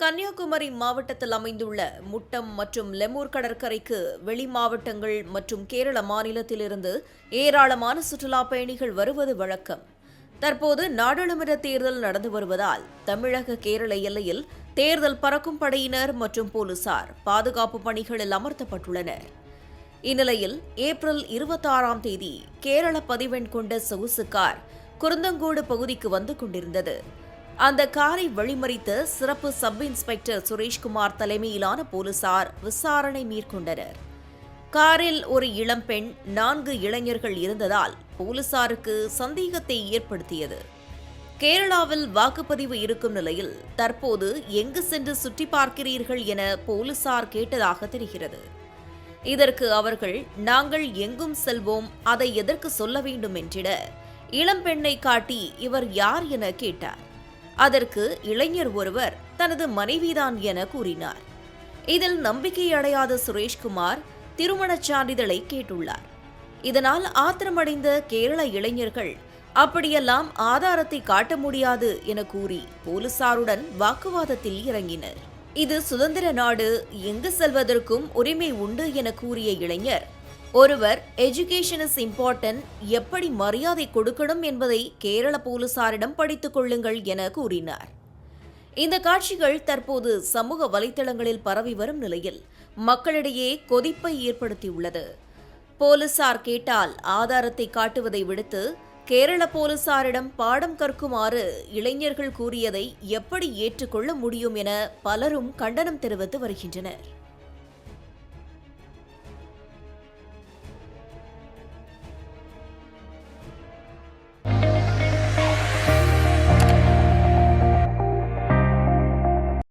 கன்னியாகுமரி மாவட்டத்தில் அமைந்துள்ள முட்டம் மற்றும் லெமூர் கடற்கரைக்கு வெளி மாவட்டங்கள் மற்றும் கேரள மாநிலத்திலிருந்து ஏராளமான சுற்றுலா பயணிகள் வருவது வழக்கம். தற்போது நாடாளுமன்ற தேர்தல் நடந்து வருவதால் தமிழக கேரள எல்லையில் தேர்தல் பறக்கும் படையினர் மற்றும் போலீசார் பாதுகாப்பு பணிகளில் அமர்த்தப்பட்டுள்ளனர். இந்நிலையில் ஏப்ரல் இருபத்தாறாம் தேதி கேரள பதிவெண் கொண்ட சொகுசு கார் குருந்தங்கோடு பகுதிக்கு வந்து கொண்டிருந்தது. அந்த காரை வழிமறித்த சிறப்பு சப் இன்ஸ்பெக்டர் சுரேஷ்குமார் தலைமையிலான போலீசார் விசாரணை மேற்கொண்டனர். காரில் ஒரு இளம்பெண் நான்கு இளைஞர்கள் இருந்ததால் போலீசாருக்கு சந்தேகத்தை ஏற்படுத்தியது. கேரளாவில் வாக்குப்பதிவு இருக்கும் நிலையில் தற்போது எங்கு சென்று சுற்றி பார்க்கிறீர்கள் என போலீசார் கேட்டதாக தெரிகிறது. இதற்கு அவர்கள் நாங்கள் எங்கும் செல்வோம் அதை எதற்கு சொல்ல வேண்டும்? என்றிட இளம்பெண்ணை காட்டி இவர் யார் என கேட்டார். அதற்கு இளைஞர் ஒருவர் தனது மனைவிதான் என கூறினார். இதில் நம்பிக்கை அடையாத சுரேஷ்குமார் திருமணச் சான்றிதழை கேட்டுள்ளார். இதனால் ஆத்திரமடைந்த கேரள இளைஞர்கள் அப்படியெல்லாம் ஆதாரத்தை காட்ட முடியாது என கூறி போலீசாருடன் வாக்குவாதத்தில் இறங்கினர். இது சுதந்திர நாடு எங்கு செல்வதற்கும் உரிமை உண்டு என கூறிய இளைஞர் ஒருவர் எஜுகேஷன் இஸ் இம்பார்ட்டன்ட் எப்படி மரியாதை கொடுக்கணும் என்பதை கேரள போலீசாரிடம் படித்துக் கொள்ளுங்கள் என கூறினார். இந்த காட்சிகள் தற்போது சமூக வலைதளங்களில் பரவி வரும் நிலையில் மக்களிடையே கொதிப்பை ஏற்படுத்தியுள்ளது. போலீசார் கேட்டால் ஆதாரத்தை காட்டுவதை விடுத்து கேரள போலீசாரிடம் பாடம் கற்குமாறு இளைஞர்கள் கூறியதை எப்படி ஏற்றுக்கொள்ள முடியும் என பலரும் கண்டனம் தெரிவித்து வருகின்றனர்.